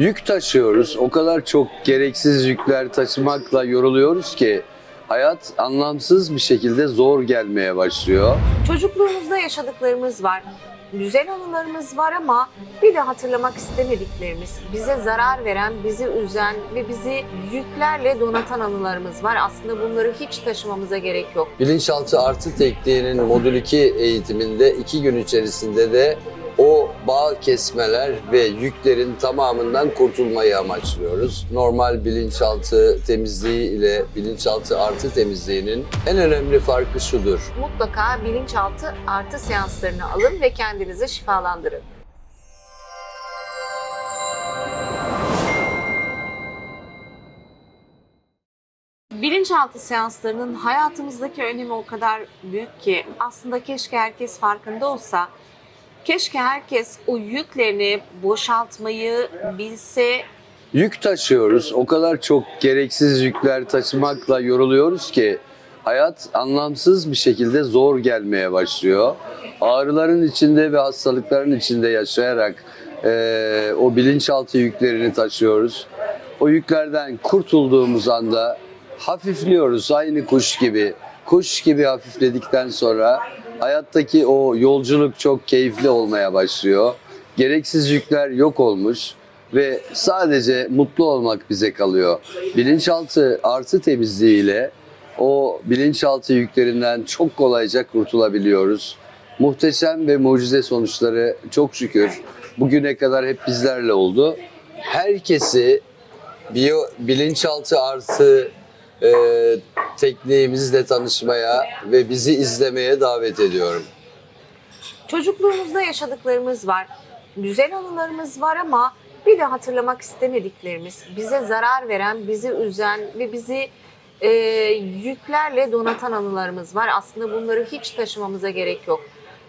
Yük taşıyoruz. O kadar çok gereksiz yükler taşımakla yoruluyoruz ki hayat anlamsız bir şekilde zor gelmeye başlıyor. Çocukluğumuzda yaşadıklarımız var. Güzel anılarımız var ama bir de hatırlamak istemediklerimiz, bize zarar veren, bizi üzen ve bizi yüklerle donatan anılarımız var. Aslında bunları hiç taşımamıza gerek yok. Bilinçaltı artı tekniğinin modül 2 eğitiminde 2 gün içerisinde de o bağ kesmeler ve yüklerin tamamından kurtulmayı amaçlıyoruz. Normal bilinçaltı temizliği ile bilinçaltı artı temizliğinin en önemli farkı şudur. Mutlaka bilinçaltı artı seanslarını alın ve kendinizi şifalandırın. Bilinçaltı seanslarının hayatımızdaki önemi o kadar büyük ki aslında keşke herkes farkında olsa. Keşke herkes o yüklerini boşaltmayı bilse Yük taşıyoruz. O kadar çok gereksiz yükler taşımakla yoruluyoruz ki hayat anlamsız bir şekilde zor gelmeye başlıyor. Ağrıların içinde ve hastalıkların içinde yaşayarak eee, o bilinçaltı yüklerini taşıyoruz. O yüklerden kurtulduğumuz anda hafifliyoruz aynı kuş gibi. Kuş gibi hafifledikten sonra hayattaki o yolculuk çok keyifli olmaya başlıyor. Gereksiz yükler yok olmuş ve sadece mutlu olmak bize kalıyor. Bilinçaltı artı temizliğiyle o bilinçaltı yüklerinden çok kolayca kurtulabiliyoruz. Muhteşem ve mucize sonuçları çok şükür bugüne kadar hep bizlerle oldu. Herkesi biyo, bilinçaltı artı e, tekniğimizle tanışmaya ve bizi izlemeye davet ediyorum. Çocukluğumuzda yaşadıklarımız var. Güzel anılarımız var ama bir de hatırlamak istemediklerimiz, bize zarar veren, bizi üzen ve bizi e, yüklerle donatan anılarımız var. Aslında bunları hiç taşımamıza gerek yok.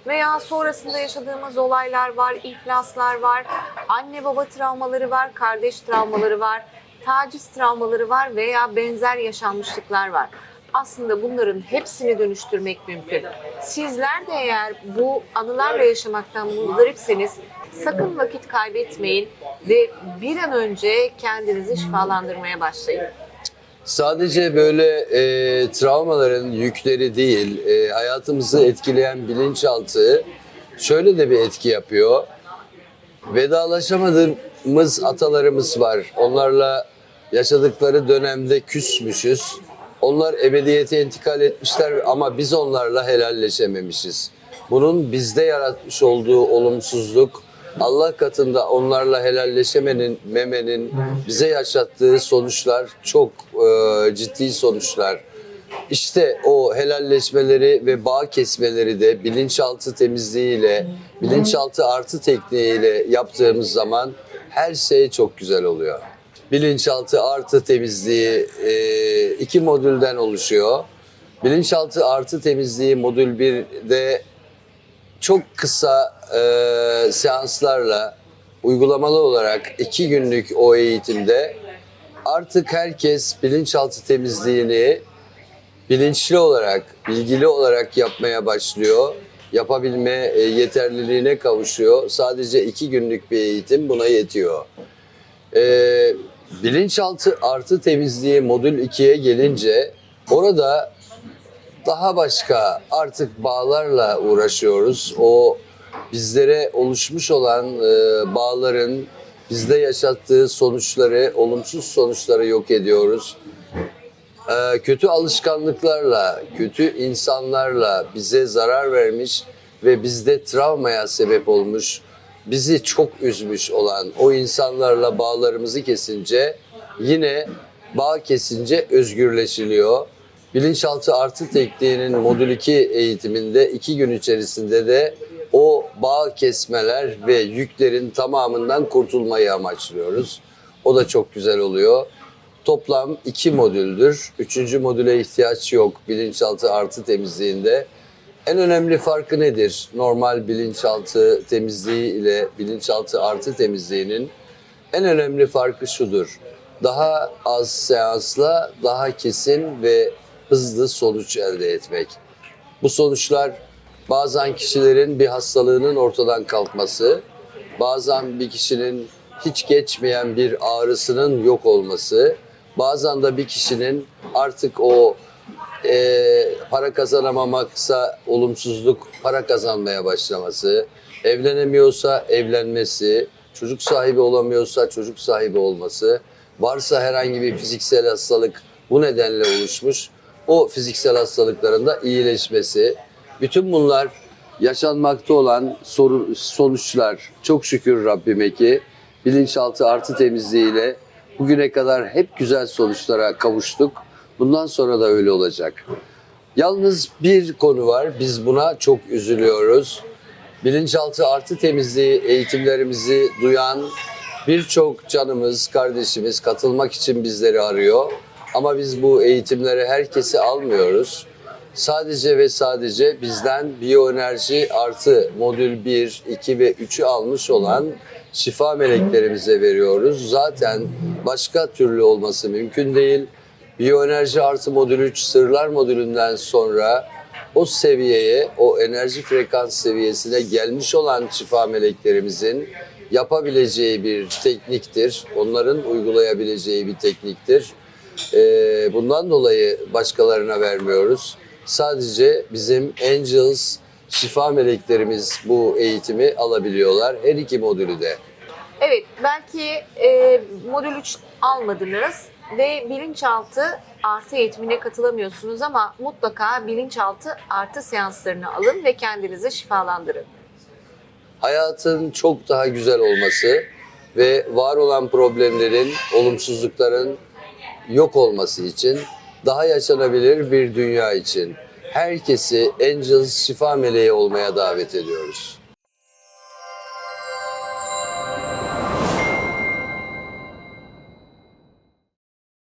Veya sonrasında yaşadığımız olaylar var, iflaslar var, anne baba travmaları var, kardeş travmaları var, taciz travmaları var veya benzer yaşanmışlıklar var. Aslında bunların hepsini dönüştürmek mümkün. Sizler de eğer bu anılarla yaşamaktan muzdaripseniz sakın vakit kaybetmeyin ve bir an önce kendinizi şifalandırmaya başlayın. Sadece böyle e, travmaların yükleri değil, e, hayatımızı etkileyen bilinçaltı şöyle de bir etki yapıyor. Vedalaşamadığımız atalarımız var. Onlarla yaşadıkları dönemde küsmüşüz. Onlar ebediyete intikal etmişler ama biz onlarla helalleşememişiz. Bunun bizde yaratmış olduğu olumsuzluk Allah katında onlarla helalleşemenin, memenin bize yaşattığı sonuçlar çok e, ciddi sonuçlar. İşte o helalleşmeleri ve bağ kesmeleri de bilinçaltı temizliğiyle, bilinçaltı artı tekniğiyle yaptığımız zaman her şey çok güzel oluyor. Bilinçaltı artı temizliği e, iki modülden oluşuyor. Bilinçaltı artı temizliği modül 1'de çok kısa e, seanslarla uygulamalı olarak iki günlük o eğitimde artık herkes bilinçaltı temizliğini bilinçli olarak, bilgili olarak yapmaya başlıyor. Yapabilme e, yeterliliğine kavuşuyor. Sadece iki günlük bir eğitim buna yetiyor. E, bilinçaltı artı temizliği modül 2'ye gelince orada daha başka artık bağlarla uğraşıyoruz. O bizlere oluşmuş olan e, bağların bizde yaşattığı sonuçları, olumsuz sonuçları yok ediyoruz. E, kötü alışkanlıklarla, kötü insanlarla bize zarar vermiş ve bizde travmaya sebep olmuş, bizi çok üzmüş olan o insanlarla bağlarımızı kesince yine bağ kesince özgürleşiliyor. Bilinçaltı artı tekniğinin modül 2 eğitiminde iki gün içerisinde de o bağ kesmeler ve yüklerin tamamından kurtulmayı amaçlıyoruz. O da çok güzel oluyor. Toplam iki modüldür. Üçüncü modüle ihtiyaç yok bilinçaltı artı temizliğinde. En önemli farkı nedir? Normal bilinçaltı temizliği ile bilinçaltı artı temizliğinin en önemli farkı şudur. Daha az seansla daha kesin ve hızlı sonuç elde etmek. Bu sonuçlar bazen kişilerin bir hastalığının ortadan kalkması, bazen bir kişinin hiç geçmeyen bir ağrısının yok olması, bazen de bir kişinin artık o e, para kazanamamaksa olumsuzluk para kazanmaya başlaması, evlenemiyorsa evlenmesi, çocuk sahibi olamıyorsa çocuk sahibi olması, varsa herhangi bir fiziksel hastalık bu nedenle oluşmuş, o fiziksel hastalıkların da iyileşmesi, bütün bunlar yaşanmakta olan sorun, sonuçlar. Çok şükür Rabbime ki bilinçaltı artı temizliğiyle bugüne kadar hep güzel sonuçlara kavuştuk. Bundan sonra da öyle olacak. Yalnız bir konu var. Biz buna çok üzülüyoruz. Bilinçaltı artı temizliği eğitimlerimizi duyan birçok canımız, kardeşimiz katılmak için bizleri arıyor. Ama biz bu eğitimleri herkesi almıyoruz. Sadece ve sadece bizden biyoenerji artı modül 1, 2 ve 3'ü almış olan şifa meleklerimize veriyoruz. Zaten başka türlü olması mümkün değil. Biyoenerji artı modül 3 sırlar modülünden sonra o seviyeye, o enerji frekans seviyesine gelmiş olan şifa meleklerimizin yapabileceği bir tekniktir. Onların uygulayabileceği bir tekniktir. Ee, bundan dolayı başkalarına vermiyoruz. Sadece bizim Angels şifa meleklerimiz bu eğitimi alabiliyorlar. Her iki modülü de. Evet, belki e, modül 3 almadınız ve bilinçaltı artı eğitimine katılamıyorsunuz ama mutlaka bilinçaltı artı seanslarını alın ve kendinizi şifalandırın. hayatın çok daha güzel olması ve var olan problemlerin, olumsuzlukların yok olması için daha yaşanabilir bir dünya için herkesi Angels şifa meleği olmaya davet ediyoruz.